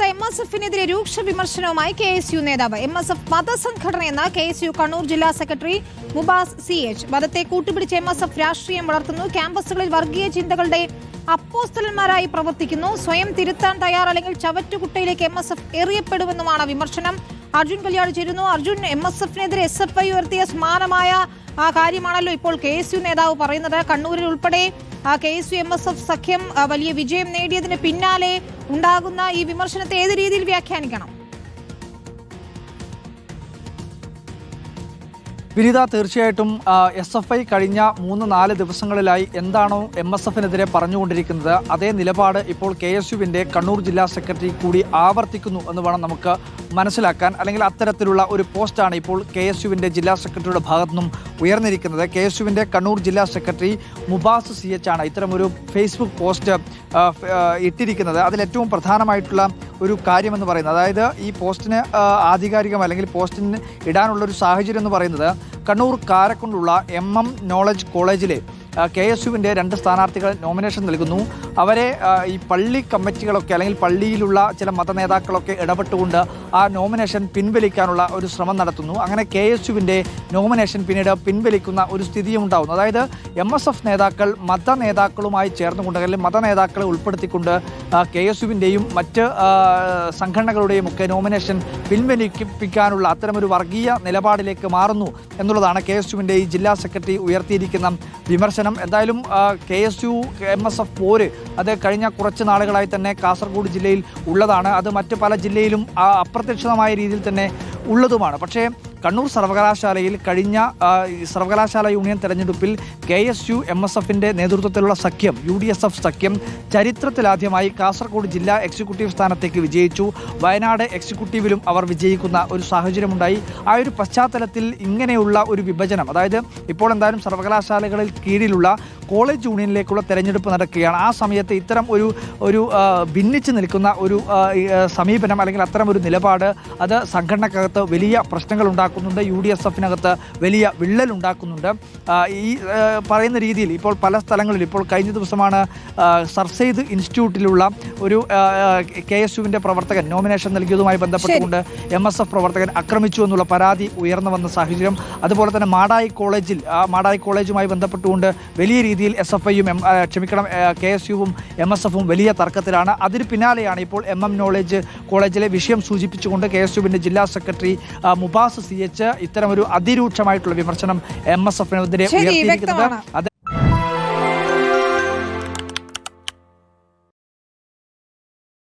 സംസ്ഥാനത്ത് M S എഫിനെതിരെ രൂക്ഷ വിമർശനവുമായി കെ എസ് യു നേതാവ്. എം എസ് എഫ് മതസംഘടനയെന്ന കെ എസ് യു കണ്ണൂർ ജില്ലാ സെക്രട്ടറി മുബാസ് സി എച്ച്. മതത്തെ കൂട്ടുപിടിച്ച് എം എസ് എഫ് രാഷ്ട്രീയം വളർത്തുന്നു. ക്യാമ്പസുകളിൽ വർഗീയ ചിന്തകളുടെ അപ്പോസ്തലന്മാരായി പ്രവർത്തിക്കുന്നു. സ്വയം തിരുത്താൻ തയ്യാറല്ലെങ്കിൽ ചവറ്റുകുട്ടയിലേക്ക് എം എസ് എഫ് എറിയപ്പെടുമെന്നുമാണ് വിമർശനം. അർജുൻ കല്യാട് ചേരുന്നു. അർജുൻ എം എസ് എഫിനെതിരെ എസ് എഫ് ഐ ഉയർത്തിയ സമാനമായ ആ കാര്യമാണല്ലോ ഇപ്പോൾ കെ എസ് യു നേതാവ് പറയുന്നത്. കണ്ണൂരിൽ ഉൾപ്പെടെ K S U M S F സഖ്യം ആ, വലിയ വിജയം നേടിയതിന് പിന്നാലെ ഉണ്ടാകുന്ന ഈ വിമർശനത്തെ ഏത് രീതിയിൽ വ്യാഖ്യാനിക്കണം? വിനിത തീർച്ചയായിട്ടും എസ് എഫ് ഐ കഴിഞ്ഞ മൂന്ന് നാല് ദിവസങ്ങളിലായി എന്താണോ എം എസ് എഫിനെതിരെ പറഞ്ഞുകൊണ്ടിരിക്കുന്നത്. അതേ നിലപാട് ഇപ്പോൾ കെ എസ് യുവിന്റെ കണ്ണൂർ ജില്ലാ സെക്രട്ടറി കൂടി ആവർത്തിക്കുന്നു എന്ന് വേണം നമുക്ക് മനസ്സിലാക്കാൻ. അല്ലെങ്കിൽ അത്തരത്തിലുള്ള ഒരു പോസ്റ്റാണ് ഇപ്പോൾ കെ എസ് യുവിന്റെ ജില്ലാ സെക്രട്ടറിയുടെ ഭാഗത്തു നിന്നും ഉയർന്നിരിക്കുന്നത്. കെ എസ് യുവിന്റെ കണ്ണൂർ ജില്ലാ സെക്രട്ടറി മുബാസ് സി എച്ച് ആണ് ഇത്തരമൊരു ഫേസ്ബുക്ക് പോസ്റ്റ് ഇട്ടിരിക്കുന്നത്. അതിലേറ്റവും പ്രധാനമായിട്ടുള്ള ഒരു കാര്യമെന്ന് പറയുന്നത്. അതായത് ഈ പോസ്റ്റിന് ആധികാരികം അല്ലെങ്കിൽ പോസ്റ്റിന് ഇടാനുള്ള ഒരു സാഹചര്യം എന്ന് പറയുന്നത് കണ്ണൂർ കാരക്കുണ്ടുള്ള എം എം നോളജ് കോളേജിലെ കെ എസ് യുവിന്റെ രണ്ട് സ്ഥാനാർത്ഥികൾ നോമിനേഷൻ നൽകുന്നു. അവരെ ഈ പള്ളി കമ്മിറ്റികളൊക്കെ അല്ലെങ്കിൽ പള്ളിയിലുള്ള ചില മത നേതാക്കളൊക്കെ ഇടപെട്ടുകൊണ്ട് ആ നോമിനേഷൻ പിൻവലിക്കാനുള്ള ഒരു ശ്രമം നടത്തുന്നു. അങ്ങനെ കെ എസ് യുവിന്റെ നോമിനേഷൻ പിന്നീട് പിൻവലിക്കുന്ന ഒരു സ്ഥിതിയും ഉണ്ടാകുന്നു അതായത് എം എസ് എഫ് നേതാക്കൾ മത നേതാക്കളുമായി ചേർന്നുകൊണ്ട് അല്ലെങ്കിൽ മത നേതാക്കളെ ഉൾപ്പെടുത്തിക്കൊണ്ട് കെ എസ് യുവിന്റെയും മറ്റ് സംഘടനകളുടെയും ഒക്കെ നോമിനേഷൻ പിൻവലിപ്പിക്കാനുള്ള അത്തരമൊരു വർഗീയ നിലപാടിലേക്ക് മാറുന്നു എന്നുള്ളതാണ് കെ എസ് യുവിന്റെ ഈ ജില്ലാ സെക്രട്ടറി ഉയർത്തിയിരിക്കുന്ന വിമർശനം. എന്തായാലും K S U M S F പോര് അത് കഴിഞ്ഞ കുറച്ച് നാളുകളായി തന്നെ കാസർഗോഡ് ജില്ലയിൽ ഉള്ളതാണ്. അത് മറ്റ് പല ജില്ലയിലും അപ്രത്യക്ഷിതമായ രീതിയിൽ തന്നെ ഉള്ളതുമാണ്. പക്ഷേ കണ്ണൂർ സർവകലാശാലയിൽ കഴിഞ്ഞ സർവകലാശാല യൂണിയൻ തെരഞ്ഞെടുപ്പിൽ K S U M S എഫിന്റെ നേതൃത്വത്തിലുള്ള സഖ്യം യു ഡി എസ് എഫ് സഖ്യം ചരിത്രത്തിലാദ്യമായി കാസർഗോഡ് ജില്ലാ എക്സിക്യൂട്ടീവ് സ്ഥാനത്തേക്ക് വിജയിച്ചു. വയനാട് എക്സിക്യൂട്ടീവിലും അവർ വിജയിക്കുന്ന ഒരു സാഹചര്യമുണ്ടായി. ആ ഒരു പശ്ചാത്തലത്തിൽ ഇങ്ങനെയുള്ള ഒരു വിഭജനം അതായത് ഇപ്പോൾ എന്തായാലും സർവകലാശാലകളിൽ കീഴിലുള്ള കോളേജ് യൂണിയനിലേക്കുള്ള തെരഞ്ഞെടുപ്പ് നടക്കുകയാണ്. ആ സമയത്ത് ഇത്തരം ഒരു ഒരു ഭിന്നിച്ച് നിൽക്കുന്ന ഒരു സമീപനം അല്ലെങ്കിൽ അത്തരം ഒരു നിലപാട് അത് സംഘടനക്കകത്ത് വലിയ പ്രശ്നങ്ങൾ ഉണ്ടാക്കുന്നുണ്ട്. യു ഡി എസ് എഫിനകത്ത് വലിയ വിള്ളൽ ഉണ്ടാക്കുന്നുണ്ട് ഈ പറയുന്ന രീതിയിൽ ഇപ്പോൾ പല സ്ഥലങ്ങളിൽ ഇപ്പോൾ കഴിഞ്ഞ ദിവസമാണ് സർസെയ്ദ് ഇൻസ്റ്റിറ്റ്യൂട്ടിലുള്ള ഒരു കെ എസ് യുവിന്റെ പ്രവർത്തകൻ നോമിനേഷൻ നൽകിയതുമായി ബന്ധപ്പെട്ടുകൊണ്ട് എം എസ് എഫ് പ്രവർത്തകൻ ആക്രമിച്ചു എന്നുള്ള പരാതി ഉയർന്നു വന്ന സാഹചര്യം. അതുപോലെ തന്നെ മാടായി കോളേജിൽ ആ മാടായി കോളേജുമായി ബന്ധപ്പെട്ടുകൊണ്ട് വലിയ രീതിയിൽ എസ് എഫ് ഐയും എം ക്ഷമിക്കണം കെ എസ് യുവും എം എസ് എഫും വലിയ തർക്കത്തിലാണ്. അതിന് പിന്നാലെയാണ് ഇപ്പോൾ എം എം നോളേജ് കോളേജിലെ വിഷയം സൂചിപ്പിച്ചുകൊണ്ട് കെ എസ് യുവിന്റെ ജില്ലാ സെക്രട്ടറി മുബാസ് സി എച്ച് ഇത്തരമൊരു അതിരൂക്ഷമായിട്ടുള്ള വിമർശനം എം എസ് എഫിനെതിരെ ഉയർത്തിയിരിക്കുന്നത്.